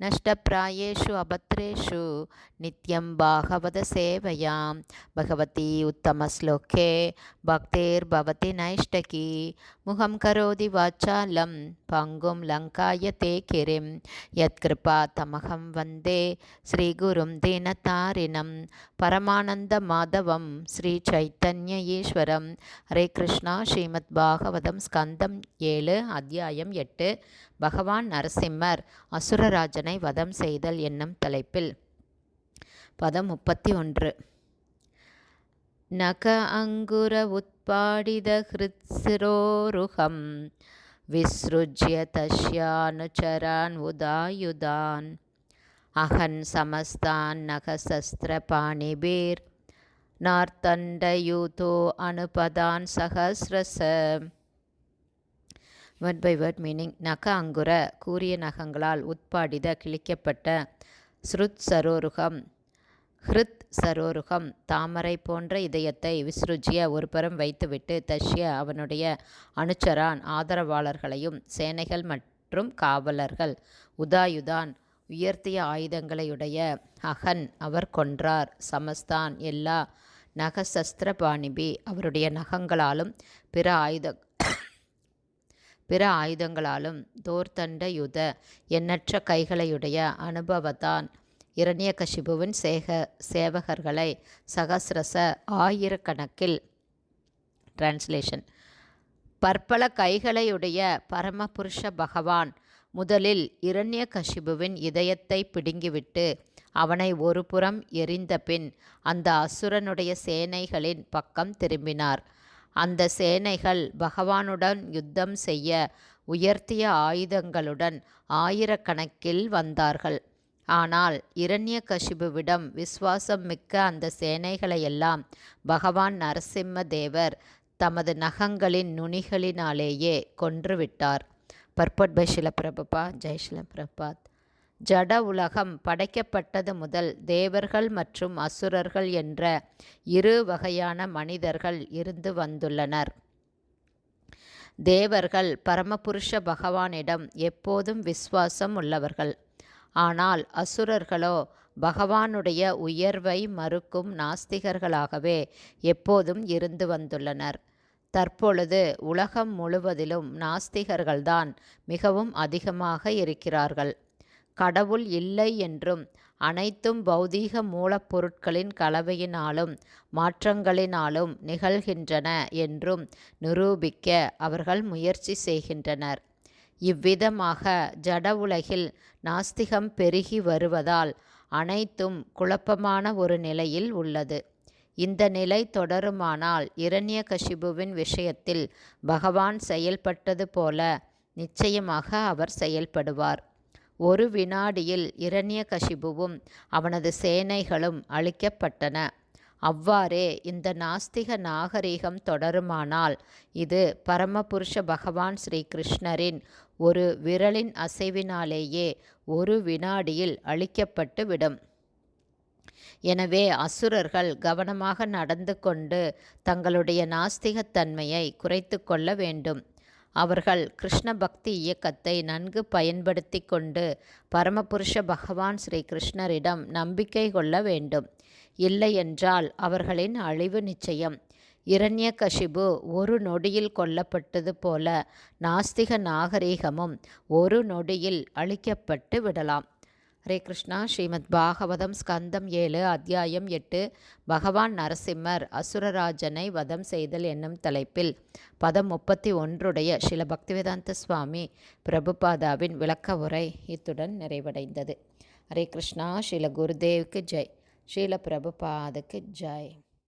नष्टप्रायेषु अभद्रेषु नित्यं भागवतसेवयां भगवती उत्तमश्लोके भक्तिर्भवति नैष्टकी मुखं करोति वाचालं पङ्गुं लङ्काय ते किरिं यत्कृपातमहं वन्दे श्रीगुरुं दीनतारिणं परमानन्दमाधवं श्रीचैतन्य ईश्वरं हरे कृष्णा श्रीमद्भागवतं स्कन्दम् ஏழு அத்தியாயம் எட்டு பகவான் நரசிம்மர் அசுரராஜனை வதம் செய்தல் என்னும் தலைப்பில். பதம் முப்பத்தி ஒன்று நக அங்குர உத்பாடித ஹிருத்சிரோருகம் விஸ்ருஜ்ய தஸ்யானுச்சரான் உதாயுதான். அகன் சமஸ்தான் நகசஸ்திர பாணிபீர் நார்த்தண்டயூதோ அனுபதான் சகசிரச. வேர்ட் பை வேர்ட் மீனிங் நக அங்குர கூறிய நகங்களால் உட்பாடித கிழிக்கப்பட்ட ஸ்ருத் சரோருகம் ஹிருத் சரோருகம் தாமரை போன்ற இதயத்தை விஸ்ருஜிய ஒருபுறம் வைத்துவிட்டு தஷ்ய அவனுடைய அனுச்சரான் ஆதரவாளர்களையும் சேனைகள் மற்றும் காவலர்கள் உதாயுதான் உயர்த்திய ஆயுதங்களையுடைய அகன் அவர் கொன்றார். சமஸ்தான் எல்லா நகசஸ்திர பாணிபி அவருடைய நகங்களாலும் பிற ஆயுத பிற ஆயுதங்களாலும் தோர்தண்ட யுத எண்ணற்ற கைகளையுடைய அனுபவத்தான். இரண்யகசிபுவின் சேக சேவகர்களை சகசிரச ஆயிரக்கணக்கில். டிரான்ஸ்லேஷன் பற்பல கைகளையுடைய பரமபுருஷ பகவான் முதலில் இரண்யகசிபுவின் இதயத்தை பிடுங்கிவிட்டு அவனை ஒருபுறம் எரிந்த பின் அந்த அசுரனுடைய சேனைகளின் பக்கம் திரும்பினார். அந்த சேனைகள் பகவானுடன் யுத்தம் செய்ய உயர்த்திய ஆயுதங்களுடன் ஆயிரக்கணக்கில் வந்தார்கள். ஆனால் இரண்ய கசிபுவிடம் மிக்க அந்த சேனைகளையெல்லாம் பகவான் நரசிம்ம தேவர் தமது நகங்களின் நுனிகளினாலேயே கொன்றுவிட்டார் பர்பட் பை பிரபுபா ஜெய் பிரபாத் ஜட உலகம் படைக்கப்பட்டது முதல் தேவர்கள் மற்றும் அசுரர்கள் என்ற இரு வகையான மனிதர்கள் இருந்து வந்துள்ளனர். தேவர்கள் பரமபுருஷ பகவானிடம் எப்போதும் விசுவாசம் உள்ளவர்கள். ஆனால் அசுரர்களோ பகவானுடைய உயர்வை மறுக்கும் நாஸ்திகர்களாகவே எப்போதும் இருந்து வந்துள்ளனர். தற்பொழுது உலகம் முழுவதிலும் நாஸ்திகர்கள்தான் மிகவும் அதிகமாக இருக்கிறார்கள். கடவுள் இல்லை என்றும் அனைத்தும் பௌதீக மூலப்பொருட்களின் கலவையினாலும் மாற்றங்களினாலும் நிகழ்கின்றன என்றும் நிரூபிக்க அவர்கள் முயற்சி செய்கின்றனர். இவ்விதமாக ஜட உலகில் நாஸ்திகம் பெருகி வருவதால் அனைத்தும் குழப்பமான ஒரு நிலையில் உள்ளது. இந்த நிலை தொடருமானால் இரண்ய கஷிபுவின் விஷயத்தில் பகவான் செயல்பட்டது போல நிச்சயமாக அவர் செயல்படுவார். ஒரு வினாடியில் இரண்யகசிபுவும் அவனது சேனைகளும் அழிக்கப்பட்டன. அவ்வாறே இந்த நாஸ்திக நாகரீகம் தொடருமானால் இது பரமபுருஷ பகவான் ஸ்ரீ கிருஷ்ணரின் ஒரு விரலின் அசைவினாலேயே ஒரு வினாடியில் அழிக்கப்பட்டு விடும் எனவே அசுரர்கள் கவனமாக நடந்து கொண்டு தங்களுடைய நாஸ்திகத்தன்மையை குறைத்து கொள்ள வேண்டும். அவர்கள் கிருஷ்ண பக்தி இயக்கத்தை நன்கு பயன்படுத்தி கொண்டு பரமபுருஷ பகவான் ஸ்ரீ கிருஷ்ணரிடம் நம்பிக்கை கொள்ள வேண்டும். இல்லையென்றால் அவர்களின் அழிவு நிச்சயம். இரண்யகசிபு ஒரு நொடியில் கொல்லப்பட்டது போல நாஸ்திக நாகரீகமும் ஒரு நொடியில் அழிக்கப்பட்டு விடலாம். ஹரே கிருஷ்ணா. ஸ்ரீமத் பாகவதம் ஸ்கந்தம் ஏழு அத்தியாயம் எட்டு பகவான் நரசிம்மர் அசுரராஜனை வதம் செய்தல் என்னும் தலைப்பில். பதம் முப்பத்தி ஒன்றுடைய ஸ்ரீல பக்திவேதாந்த சுவாமி பிரபுபாதாவின் விளக்க உரை இத்துடன் நிறைவடைந்தது. ஹரே கிருஷ்ணா. ஸ்ரீல குருதேவுக்கு ஜெய். ஸ்ரீல பிரபுபாதுக்கு ஜெய்.